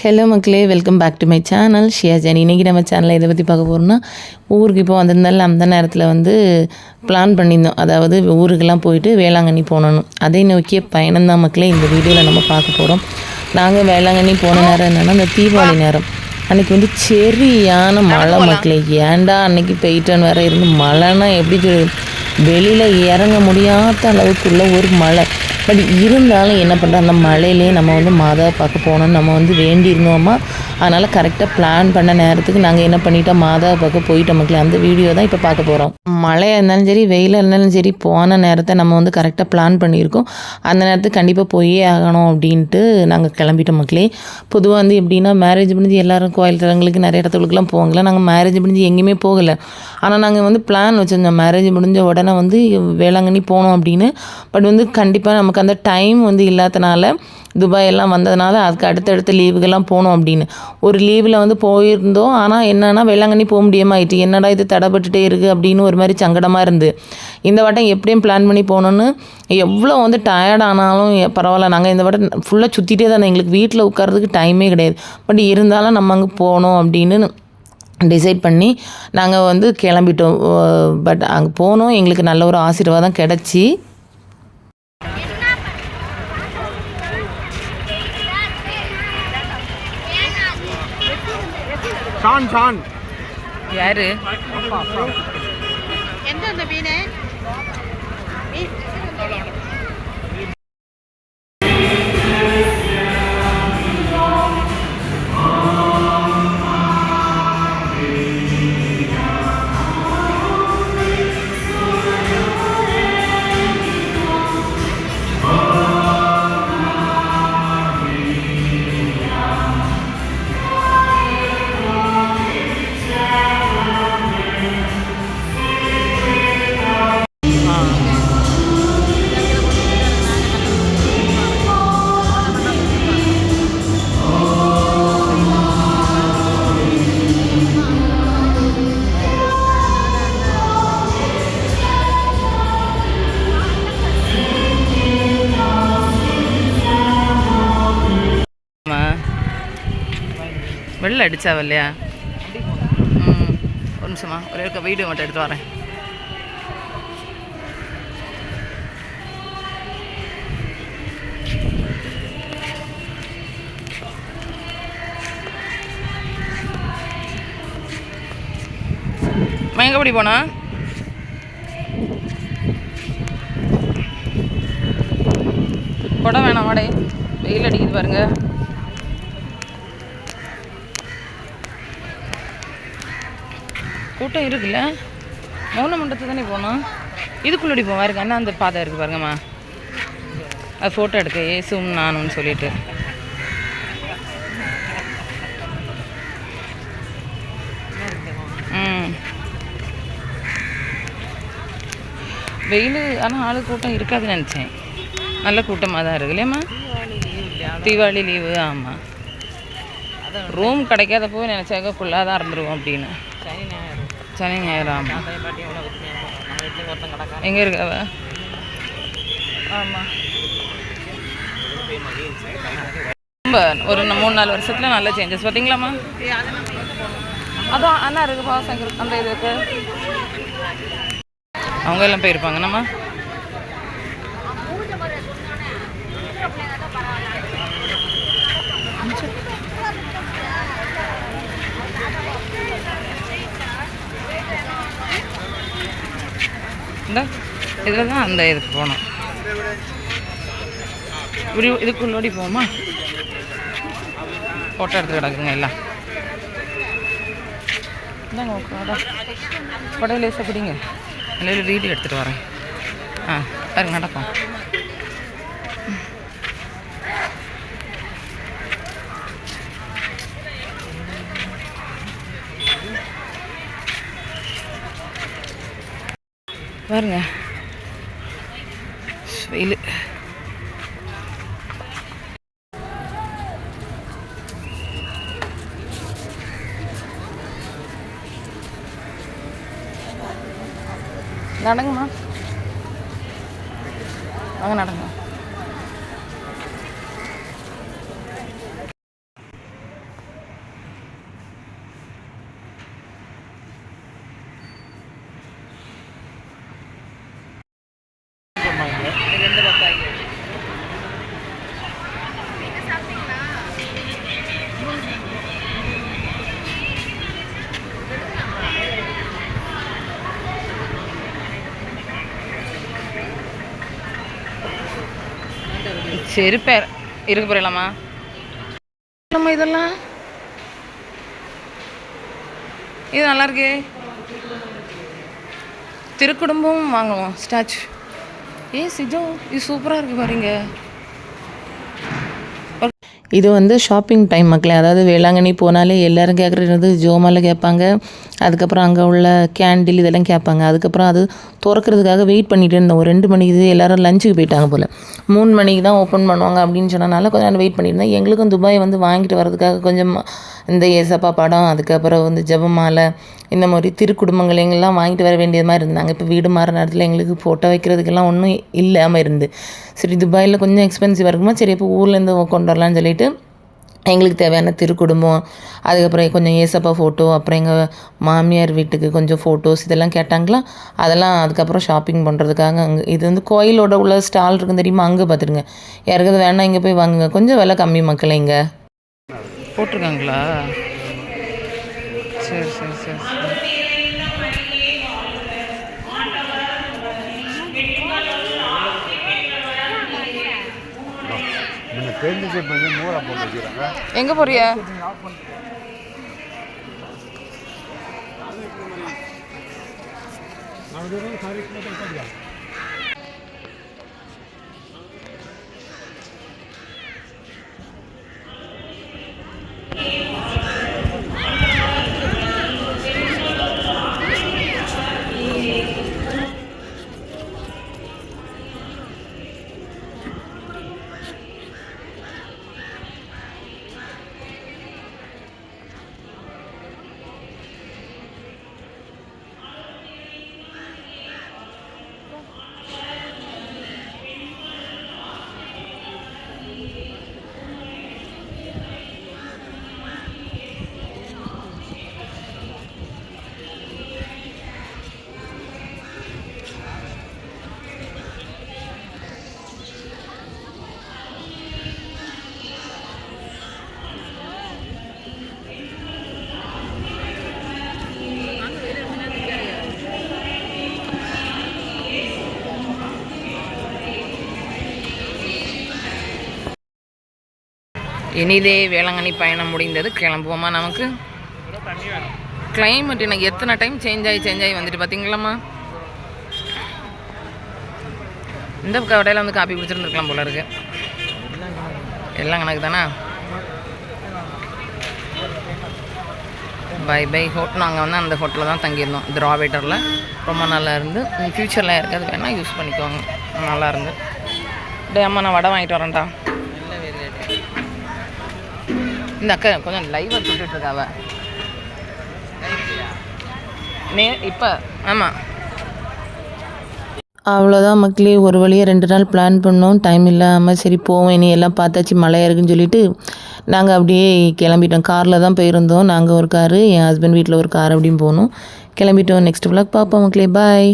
Hello மக்களே welcome back to my channel Shiya Jeni இன்றைக்கி நம்ம சேனலில் இதை பற்றி பார்க்க போகிறோம்னா ஊருக்கு இப்போ வந்திருந்தாலும் அந்த நேரத்தில் வந்து பிளான் பண்ணியிருந்தோம். அதாவது ஊருக்கெல்லாம் போயிட்டு வேளாங்கண்ணி போகணும் அதை நோக்கிய பயணம் தான் மக்களே இந்த வீடியோவில் நம்ம பார்க்க போகிறோம் நாங்கள் வேளாங்கண்ணி போன நேரம் என்னென்னா அந்த தீபாவளி நேரம். அன்றைக்கி வந்து சரியான மழை மக்களே. ஏன்டா அன்னைக்கு போயிட்டேன்னு வேற இருந்து மழைன்னா எப்படி சொல்றது வெளியில் இறங்க முடியாத அளவுக்குள்ள ஒரு மழை. பட் இருந்தாலும் என்ன பண்ணுறோம் அந்த மழையிலே நம்ம வந்து மாதாவை பார்க்க போனோம் நம்ம வந்து வேண்டியிருந்தோமா? அதனால் கரெக்டாக பிளான் பண்ண நேரத்துக்கு நாங்கள் என்ன பண்ணிட்டோம்? மாதா பக்கம் போயிட்டோம் மக்களே. அந்த வீடியோ தான் இப்போ பார்க்க போகிறோம் மழையாக இருந்தாலும் சரி வெயிலாக இருந்தாலும் சரி போன நேரத்தை நம்ம வந்து கரெக்டாக பிளான் பண்ணியிருக்கோம். அந்த நேரத்துக்கு கண்டிப்பாக போயே ஆகணும் அப்படின்ட்டு நாங்கள் கிளம்பிட்டோம் மக்களே. பொதுவாக வந்து எப்படின்னா மேரேஜ் முடிஞ்சு எல்லாரும் கோயில் தலங்களுக்கு நிறைய இடத்துகளுக்குலாம் போகல. நாங்கள் மேரேஜ் முடிஞ்சு எங்கேயுமே போகலை. ஆனால் நாங்கள் வந்து பிளான் வச்சுருந்தோம். மேரேஜ் முடிஞ்ச உடனே வந்து வேளாங்கண்ணி போனோம் அப்படின்னு. பட் வந்து கண்டிப்பாக நமக்கு அந்த டைம் வந்து இல்லாதனால துபாய் எல்லாம் வந்ததுனால அதுக்கு அடுத்தடுத்த லீவுக்கெல்லாம் போனோம் அப்படின்னு. ஒரு லீவில் வந்து போயிருந்தோம். ஆனால் என்னன்னா வேளாங்கண்ணி போக முடியாமல் ஆயிட்டு என்னடா இது தடைப்பட்டுட்டே இருக்குது அப்படின்னு ஒரு மாதிரி சங்கடமாக இருந்து. இந்த வட்டம் எப்படியும் பிளான் பண்ணி போகணுன்னு எவ்வளோ வந்து டயர்ட் ஆனாலும் பரவாயில்ல. நாங்கள் இந்த வட்டம் ஃபுல்லாக சுற்றிட்டே தானே. எங்களுக்கு வீட்டில் உட்கார்றதுக்கு டைமே கிடையாது. பட் இருந்தாலும் நம்ம அங்கே போகணும் அப்படின்னு டிசைட் பண்ணி நாங்கள் வந்து கிளம்பிட்டோம். பட் அங்கே போனோம். எங்களுக்கு நல்ல ஒரு ஆசீர்வாதம் கிடச்சி. ஷான் ஷான் யாரு? எந்தெந்த மீன். வெள்ளை அடித்தாவ இல்லையா? ம் ஒரு நிமிஷமா ஒரே ஒரு வீடியோ மட்டும் எடுத்து வரேன். அம்மா, எங்க எப்படி போனா? குடம் வேணாம் வாடே. வெயில் அடிக்குது பாருங்க. கூட்டம் இருக்குல்ல? மௌன மண்டபத்தை தானே போகணும் இதுக்குள்ளடி போவோம் பாருங்க அண்ணா அந்த பாதை இருக்குது பாருங்கம்மா. அது ஃபோட்டோ எடுக்க ஏசும் நானும்னு சொல்லிட்டு. ம். வெயில் ஆனால் ஆளு கூட்டம் இருக்காதுன்னு நினச்சேன். நல்ல கூட்டமாக தான் இருக்கு இல்லையாம்மா? தீபாவளி லீவு ஆமாம் ரூம் கிடைக்காதப்போ நினச்சாக்க ஃபுல்லாக தான் இருந்துருவோம் அப்படின்னு. சனி ஞாயிறு ஆமாம் எங்கே இருக்கு அவ? ஆமாம் ரொம்ப ஒரு மூணு நாலு வருஷத்தில் நல்ல சேஞ்சஸ் பார்த்தீங்களாம்மா அதான் அண்ணா இருக்கு பாசங்க அந்த இது இருக்கு. அவங்க எல்லாம் போயிருப்பாங்க நம்ம இந்த இதில் தான் அந்த இதுக்கு போகணும் இப்படி இதுக்குள்ளோடி போமா ஃபோட்டோ எடுத்து கிடக்குங்க எல்லாம். இந்தாங்க கொடை கொடை லேசாக பிடிங்க. நல்ல வீடியோ எடுத்துகிட்டு வரேன். ஆ பாருங்க நடப்போம் பாருங்க. വെയിൽ അങ്ങനെ നടങ്ങുമോ செருப்பேர் இருக்க போறலாமா நம்ம இதெல்லாம்? இது நல்லா இருக்கே திருக்குடும்பம் வாங்குவோம் ஸ்டாச்சு. ஏ சிஜோ இது சூப்பராக இருக்கு பாருங்க. இது வந்து ஷாப்பிங் டைம் மக்களே. அதாவது வேளாங்கண்ணி போனாலே எல்லோரும் கேட்குறது வந்து ஜோமாவில் கேட்பாங்க. அதுக்கப்புறம் அங்கே உள்ள கேண்டில் இதெல்லாம் கேட்பாங்க. அதுக்கப்புறம் அது திறக்கிறதுக்காக வெயிட் பண்ணிகிட்டு இருந்தோம். ஒரு ரெண்டு மணிக்கு எல்லோரும் லஞ்சுக்கு போயிட்டாங்க போல். மூணு மணிக்கு தான் ஓப்பன் பண்ணுவாங்க அப்படின்னு சொன்னனால கொஞ்சம் நேரம் வெயிட் பண்ணியிருந்தேன் எங்களுக்கும் துபாய் வந்து வாங்கிட்டு வரதுக்காக கொஞ்சம் இந்த ஏசப்பா படம் அதுக்கப்புறம் வந்து ஜபமாலை இந்த மாதிரி திருக்குடும்பங்கள் எங்கெல்லாம் வாங்கிட்டு வர வேண்டியது மாதிரி இருந்தாங்க. இப்போ வீடு மாற நேரத்தில் எங்களுக்கு ஃபோட்டோ வைக்கிறதுக்கெல்லாம் ஒன்றும் இல்லாமல் இருந்து. சரி துபாயில் கொஞ்சம் எக்ஸ்பென்சிவாக இருக்குமா? சரி இப்போ ஊர்லேருந்து கொண்டு வரலான்னு சொல்லிட்டு எங்களுக்கு தேவையான திருக்குடும்பம் அதுக்கப்புறம் கொஞ்சம் ஏசப்பா ஃபோட்டோ அப்புறம் எங்கள் மாமியார் வீட்டுக்கு கொஞ்சம் ஃபோட்டோஸ் இதெல்லாம் கேட்டாங்களா? அதெல்லாம் அதுக்கப்புறம் ஷாப்பிங் பண்ணுறதுக்காக அங்கே இது வந்து கோயிலோட உள்ள ஸ்டால் இருக்குன்னு தெரியுமா? அங்கே பார்த்துருங்க யாருக்காவது வேணால் இங்கே போய் வாங்குங்க. கொஞ்சம் விலை கம்மி மக்களே இங்கே. போட்டிருக்காங்களா? சரி சரி சரி சரி. எங்கே போறிய? இனிதே வேளாங்கண்ணி பயணம் முடிந்தது. கிளம்புவோமா நமக்கு? கிளைமேட் எனக்கு எத்தனை டைம் சேஞ்ச் ஆகி சேஞ்ச் ஆகி வந்துட்டு பார்த்தீங்களாம்மா இந்த கடையில் வந்து காப்பி குடிச்சிருந்துருக்கலாம் போல இருக்கு. எல்லாம் கணக்கு தானே பை பை ஹோட்டல் நாங்கள் வந்து அந்த ஹோட்டலில் தான் தங்கியிருந்தோம். திராவேட்டரில் ரொம்ப நல்லா இருந்து. ஃப்யூச்சரில் இருக்காது வேணால் யூஸ் பண்ணிக்கோங்க. நல்லா இருந்து. டே அம்மா நான் வடை வாங்கிட்டு வரேன்டா. இந்த அக்கா கொஞ்சம் லைவாக சுட்டுட்ருக்காவ நே இப்போ ஆமாம் அவ்வளோதான் மக்களே ஒரு வழியாக ரெண்டு நாள் பிளான் பண்ணோம். டைம் இல்லாமல் சரி போவோம். இனி எல்லாம் பார்த்தாச்சு மழையாக இருக்குன்னு சொல்லிட்டு நாங்கள் அப்படியே கிளம்பிட்டோம். காரில் தான் போயிருந்தோம். நாங்கள் ஒரு காரு என் ஹஸ்பண்ட் வீட்டில் ஒரு கார் அப்படின்னு போனோம். கிளம்பிட்டோம். நெக்ஸ்ட் vlog பார்ப்போம் மக்களே. பாய்